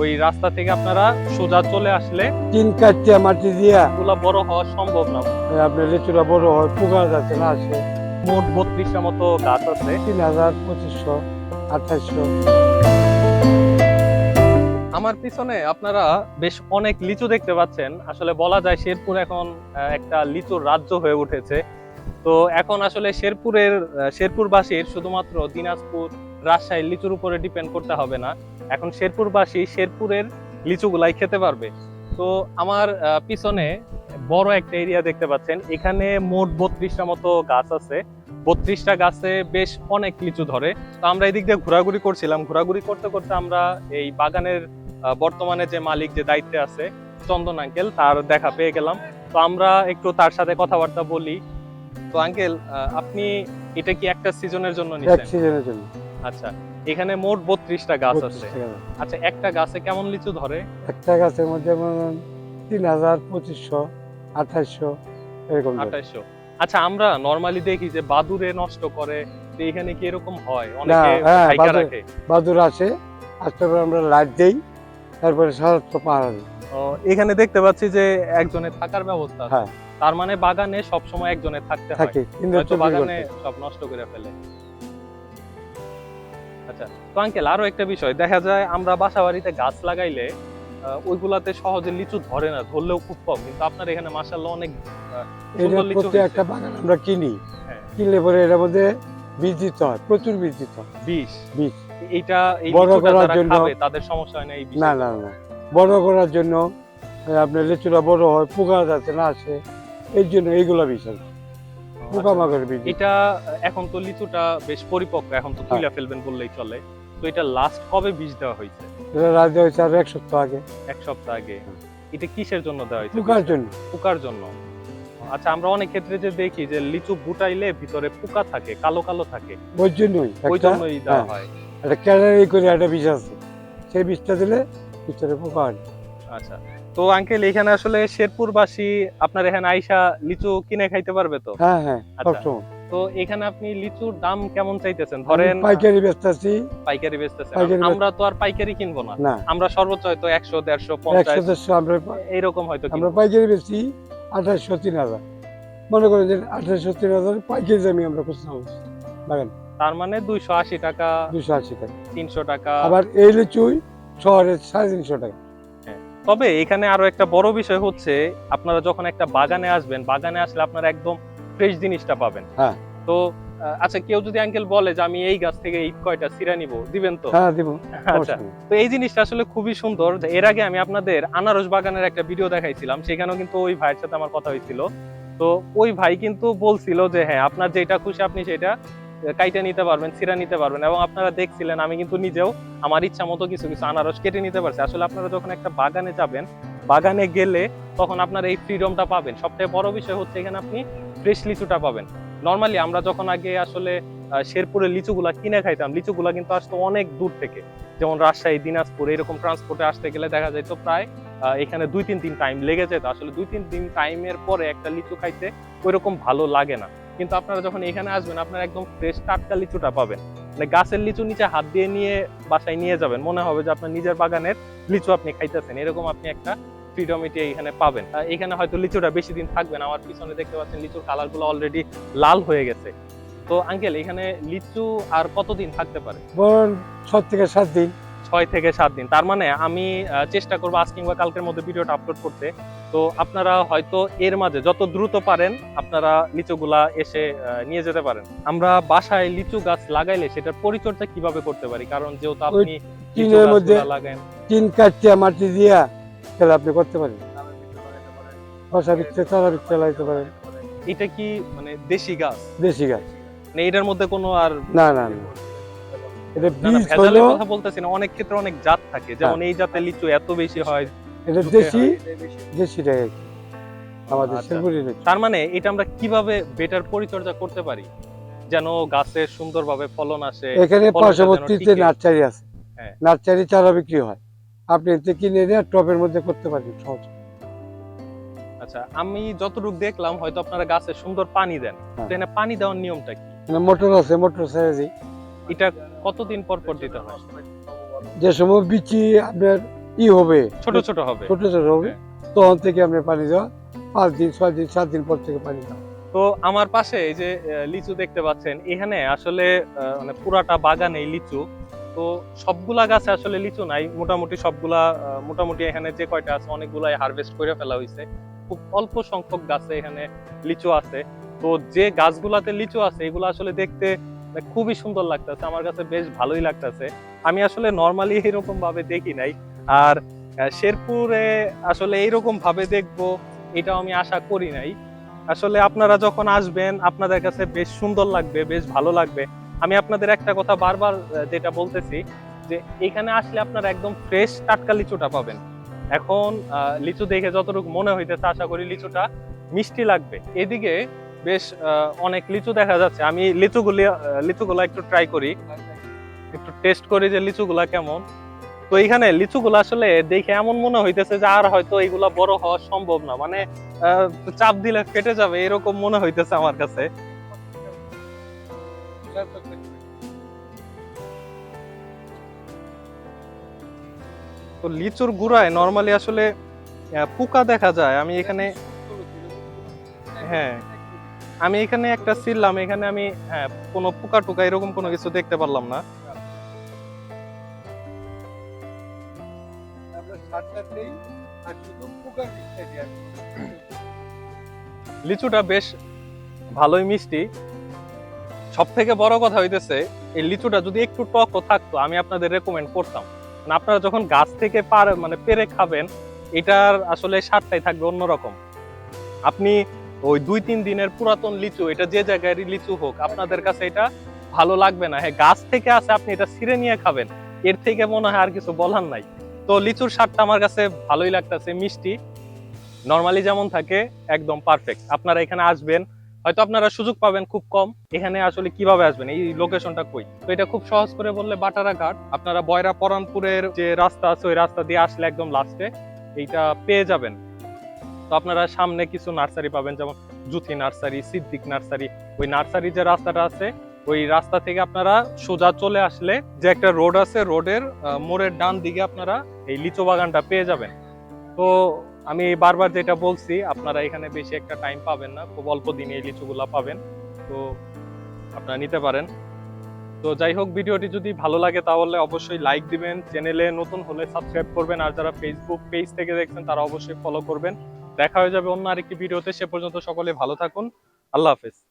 ওই রাস্তা থেকে আপনারা সোজা চলে আসলে তিন কাটতে মাটি দিয়া এগুলা বড় হওয়া সম্ভব না। আপনার লিচুটা বড় হয় পোকা যাচ্ছে না আসে। মোট বত্রিশটা মতো গাছ আছে। তিন হাজার পঁচিশশো আঠাশশো আমার পিছনে আপনারা বেশ অনেক লিচু দেখতে পাচ্ছেন। আসলে বলা যায় শেরপুর এখন একটা লিচুর রাজ্য হয়ে উঠেছে। তো এখন আসলে শেরপুরের শেরপুরবাসীর শুধুমাত্র দিনাজপুর রাজশাহী লিচুর উপরে ডিপেন্ড করতে হবে না। এখন শেরপুরবাসী শেরপুরের লিচুগুলাই খেতে পারবে। তো আমার পিছনে বড় একটা এরিয়া দেখতে পাচ্ছেন। এখানে মোট বত্রিশটা মতো গাছ আছে। বত্রিশটা গাছে বেশ অনেক লিচু ধরে। তো আমরা এদিক দিয়ে ঘোরাঘুরি করছিলাম। ঘোরাঘুরি করতে করতে আমরা এই বাগানের বর্তমানে যে মালিক যে দায়িত্বে আছে চন্দন আঙ্কেল তার দেখা পেয়ে গেলাম। তো আমরা একটু তার সাথে কথাবার্তা বলি। তো আঙ্কেল আপনি এটা কি একটা সিজনের জন্য নিচ্ছেন সিজনের জন্য। আচ্ছা। এখানে মোট বত্রিশটা গাছ আছে। আচ্ছা একটা গাছে কেমন লিচু ধরে? একটা গাছের মধ্যে তিন হাজার পঁচিশশো আঠাশশো এরকম ধরে। আঠাইশো আচ্ছা আমরা নর্মালি দেখি যে বাদুরে নষ্ট করে এখানে কি এরকম হয়? অনেকে হ্যাঁ, রাখে। বাদুর আসে আসতে পরে আমরা লাইট দেই তারপরে দিই। ও, এখানে দেখতে পাচ্ছি যে একজনের থাকার ব্যবস্থা হ্যাঁ। তার মানে বাগানে সবসময় একজনের থাকতে হয়। থাকে কিন্তু বাগানে সব নষ্ট করে ফেলে। আচ্ছা তো আঙ্কেল আরও একটা বিষয়। দেখা যায় আমরা বাসা বাড়িতে গাছ লাগাইলে ওইগুলাতে সহজে লিচু ধরে না ধরলেও খুব কম। কিন্তু আপনার এখানে মাসাল্লাহ অনেক সুন্দর লিচু একটা বাগান আমরা কিনি। হ্যাঁ। কিনলে পরে এটার মধ্যে বীজ দিতে হয় প্রচুর বীজ দিতে হয়। বিষ বীজ। এইটা এই বড় করার জন্য- তাদের সমস্যা হয় না এই বিষয়ে? না না না। বড় করার জন্য আপনার লিচুটা বড় হয় পোকা যাচ্ছে না আসে এই জন্য এইগুলা বীজ আছে পোকা আচ্ছা। বীজ এটা এখন তো লিচুটা বেশ পরিপক্ক এখন তো তুইলা ফেলবেন বললেই চলে। তো এটা লাস্ট কবে বীজ দেওয়া হয়েছে? এটা রাজ্য হয়েছে আর এক সপ্তাহ আগে। এক সপ্তাহ আগে। এটা কিসের জন্য দেওয়া হয়েছে? পোকার জন্য। পোকার জন্য। আচ্ছা আমরা অনেক ক্ষেত্রে যে দেখি যে লিচু বুটাইলে ভিতরে পোকা থাকে কালো কালো থাকে। ওই জন্যই ওই জন্যই দেওয়া হ্যাঁ। হয়। একটা ক্যালারি করে একটা বীজ আছে। সেই বীজটা দিলে ভিতরে পোকা হয়। আচ্ছা। তো আঙ্কেল এখানে আসলে শেরপুরবাসী আপনার এখানে আইসা লিচু কিনে খাইতে পারবে তো? হ্যাঁ হ্যাঁ আচ্ছা। সবসময়। তো এখানে আপনি লিচুর দাম কেমন চাইতেছেন? ধরেন পাইকারি ব্যস্ত আছি পাইকারি বেচতেছেন আমরা তো আর পাইকারি কিনবো না। আমরা সর্বোচ্চ হয়তো একশো দেড়শো পঞ্চাশ আমরা এইরকম হয়তো আমরা পাইকারি বেচি আঠাশশো তিন হাজার। মনে করেন যে আঠাশশো তিন হাজার পাইকারি দামি আমরা খুচরা। বাগান তার মানে দুইশো আশি টাকা দুইশো আশি টাকা। তিনশো টাকা। আবার এই লিচুই শহরে সাড়ে তিনশো টাকা। তবে এখানে আরও একটা বড় বিষয় হচ্ছে আপনারা যখন একটা বাগানে আসবেন বাগানে আসলে আপনারা একদম ফ্রেশ জিনিসটা পাবেন। হ্যাঁ। তো আচ্ছা কেউ যদি আঙ্কেল বলে যে আমি এই গাছ থেকে এই কয়টা সিরা নিব দিবেন তো? হ্যাঁ দিব। আচ্ছা তো এই জিনিসটা আসলে খুবই সুন্দর। যে এর আগে আমি আপনাদের আনারস বাগানের একটা ভিডিও দেখাইছিলাম সেখানেও কিন্তু ওই ভাইয়ের সাথে আমার কথা হয়েছিল তো ওই ভাই কিন্তু বলছিল যে হ্যাঁ আপনার যেটা খুশি আপনি সেটা কাইটা নিতে পারবেন সিরা নিতে পারবেন এবং আপনারা দেখছিলেন, আমি কিন্তু নিজেও আমার ইচ্ছা মতো কিছু কিছু আনারস কেটে নিতে পারছি। আসলে আপনারা যখন একটা বাগানে যাবেন, বাগানে গেলে তখন আপনার এই ফ্রিডমটা পাবেন। সবথেকে বড় বিষয় হচ্ছে এখানে আপনি ফ্রেশ লিচুটা পাবেন। নর্মালি আমরা যখন আগে আসলে শেরপুরের লিচুগুলা কিনে খাইতাম, লিচুগুলা কিন্তু আসতো অনেক দূর থেকে। যেমন রাজশাহী, দিনাজপুর, এরকম ট্রান্সপোর্টে আসতে গেলে দেখা যায় তো প্রায় এখানে দুই তিন দিন টাইম লেগে যেত। আসলে দুই তিন দিন টাইমের পরে একটা লিচু খাইতে ওইরকম ভালো লাগে না। কিন্তু আপনারা যখন এখানে আসবেন আপনারা একদম ফ্রেশ টাটকা লিচুটা পাবেন। মানে গাছের লিচু নিচে হাত দিয়ে নিয়ে বাসায় নিয়ে যাবেন মনে হবে যে আপনার নিজের বাগানের লিচু আপনি খাইতেছেন। এরকম আপনি একটা ফ্রিডমিটি এখানে পাবেন। এখানে হয়তো লিচুটা বেশি দিন থাকবে না আমার পিছনে দেখতে পাচ্ছেন লিচুর কালারগুলো অলরেডি লাল হয়ে গেছে। তো আঙ্কেল এখানে লিচু আর কতদিন থাকতে পারে? ছয় থেকে সাত দিন। ছয় থেকে সাত দিন। তার মানে আমি চেষ্টা করব আজ কিংবা কালকের মধ্যে ভিডিওটা আপলোড করতে। তো আপনারা হয়তো এর মাঝে যত দ্রুত পারেন আপনারা লিচুগুলা এসে নিয়ে যেতে পারেন। আমরা বাসায় লিচু গাছ লাগাইলে সেটার পরিচর্যা কীভাবে করতে পারি? কারণ যেহেতু আপনি টিনের মধ্যে তিন কাটিয়া মাটি দিয়া তাহলে আপনি করতে পারেন। বিচ্ছে চারা বিচ্ছে লাগাইতে পারেন। এটা কি মানে দেশি গাছ? দেশি গাছ। মানে এটার মধ্যে কোনো আর না না না। এটা না, না, বীজ হলো কথা বলতেছি না। অনেক ক্ষেত্রে অনেক জাত থাকে। যেমন এই জাতের লিচু এত বেশি হয় এটা দেশি। দেশি টাকা আমাদের আচ্ছা। তার মানে এটা আমরা কীভাবে বেটার পরিচর্যা করতে পারি? যেন গাছের সুন্দরভাবে ফলন আসে এখানে নার্সারি আছে হ্যাঁ। নার্সারি চারা বিক্রি হয়। আপনি এতে কিনে নিয়ে টপের মধ্যে করতে পারবেন সহজ। আচ্ছা আমি যতটুকু দেখলাম হয়তো আপনারা গাছে সুন্দর পানি দেন। হ্যাঁ। এখানে পানি দেওয়ার নিয়মটা কি? মানে মোটর আছে মোটর সাইজি এটা কতদিন পর পর দিতে হয়? যে সময় বিচি আপনার ই হবে। ছোট ছোট হবে। ছোট ছোট হবে। হ্যাঁ। তখন থেকে আপনি পানি দেওয়া পাঁচ দিন ছয় দিন সাত দিন পর থেকে পানি দেওয়া। তো আমার পাশে এই যে লিচু দেখতে পাচ্ছেন এখানে আসলে মানে পুরাটা বাগানে লিচু। তো সবগুলা গাছে আসলে লিচু নাই মোটামুটি সবগুলা মোটামুটি এখানে যে কয়টা আছে অনেকগুলাই হারভেস্ট করে ফেলা হয়েছে খুব অল্প সংখ্যক গাছে এখানে লিচু আছে। তো যে গাছগুলাতে লিচু আছে এগুলো আসলে দেখতে মানে খুবই সুন্দর লাগতেছে। আমার কাছে বেশ ভালোই লাগতেছে। আমি আসলে নর্মালি এরকম ভাবে দেখি নাই। আর শেরপুরে আসলে এইরকম ভাবে দেখব, এটাও আমি আশা করি নাই। আসলে আপনারা যখন আসবেন, আপনাদের কাছে বেশ সুন্দর লাগবে, বেশ ভালো লাগবে। আমি আপনাদের একটা কথা বারবার যেটা বলতেছি, যে এখানে আসলে আপনারা একদম ফ্রেশ টাটকা লিচুটা পাবেন। এখন লিচু দেখে যতটুকু মনে হইতেছে, আশা করি লিচুটা মিষ্টি লাগবে। এদিকে বেশ অনেক লিচু দেখা যাচ্ছে। আমি লিচুগুলি লিচুগুলো একটু ট্রাই করি। একটু টেস্ট করি যে লিচুগুলা কেমন। তো এখানে লিচুগুলো আসলে দেখে এমন মনে হইতেছে যে আর হয়তো এগুলা বড় হওয়া সম্ভব না। মানে চাপ দিলে ফেটে যাবে, এরকম মনে হইতেছে আমার কাছে। তো লিচুর গুড়ায় নরমালি আসলে পোকা দেখা যায়। আমি এখানে হ্যাঁ আমি এখানে একটা ছিলাম, এখানে আমি হ্যাঁ কোনো পোকা টোকা এরকম কোনো কিছু দেখতে পারলাম না। লিচুটা বেশ ভালোই মিষ্টি। সব থেকে বড় কথা হইতেছে, এই লিচুটা যদি একটু টকও থাকতো, আমি আপনাদের রেকমেন্ড করতাম। মানে আপনারা যখন গাছ থেকে পার মানে পেরে খাবেন, এটার আসলে স্বাদটাই থাকবে অন্যরকম। আপনি ওই দুই তিন দিনের পুরাতন লিচু, এটা যে জায়গায় লিচু হোক, আপনাদের কাছে এটা ভালো লাগবে না। হ্যাঁ গাছ থেকে আছে, আপনি এটা ছিঁড়ে নিয়ে খাবেন। এর থেকে মনে হয় আর কিছু বলার নাই। তো লিচুর স্বাদটা আমার কাছে ভালোই লাগতেছে, মিষ্টি। নর্মালি যেমন থাকে, একদম পারফেক্ট আপনারা এখানে আসবেন, হয়তো আপনারা সুযোগ পাবেন খুব কম। এখানে আসলে কীভাবে আসবেন? এই লোকেশনটা কই? তো এটা খুব সহজ করে বললে বাটারা ঘাট। আপনারা বয়রা পরানপুরের যে রাস্তা আছে, ওই রাস্তা দিয়ে আসলে একদম লাস্টে এইটা পেয়ে যাবেন। তো আপনারা সামনে কিছু নার্সারি পাবেন, যেমন জুথি নার্সারি, সিদ্দিক নার্সারি। ওই নার্সারি যে রাস্তাটা আছে ওই রাস্তা থেকে আপনারা সোজা চলে আসলে যে একটা রোড আছে, রোডের মোড়ের ডান দিকে আপনারা এই লিচু বাগানটা পেয়ে যাবেন। তো আমি বারবার যেটা বলছি, আপনারা এখানে বেশি একটা টাইম পাবেন না, খুব অল্প দিনে এই লিচুগুলা পাবেন। তো আপনারা নিতে পারেন। তো যাই হোক, ভিডিওটি যদি ভালো লাগে তাহলে অবশ্যই লাইক দিবেন। চ্যানেলে নতুন হলে সাবস্ক্রাইব করবেন। আর যারা ফেসবুক পেজ থেকে দেখছেন, তারা অবশ্যই ফলো করবেন। দেখা হয়ে যাবে অন্য আরেকটি ভিডিওতে। সে পর্যন্ত সকলে ভালো থাকুন। আল্লাহ হাফেজ।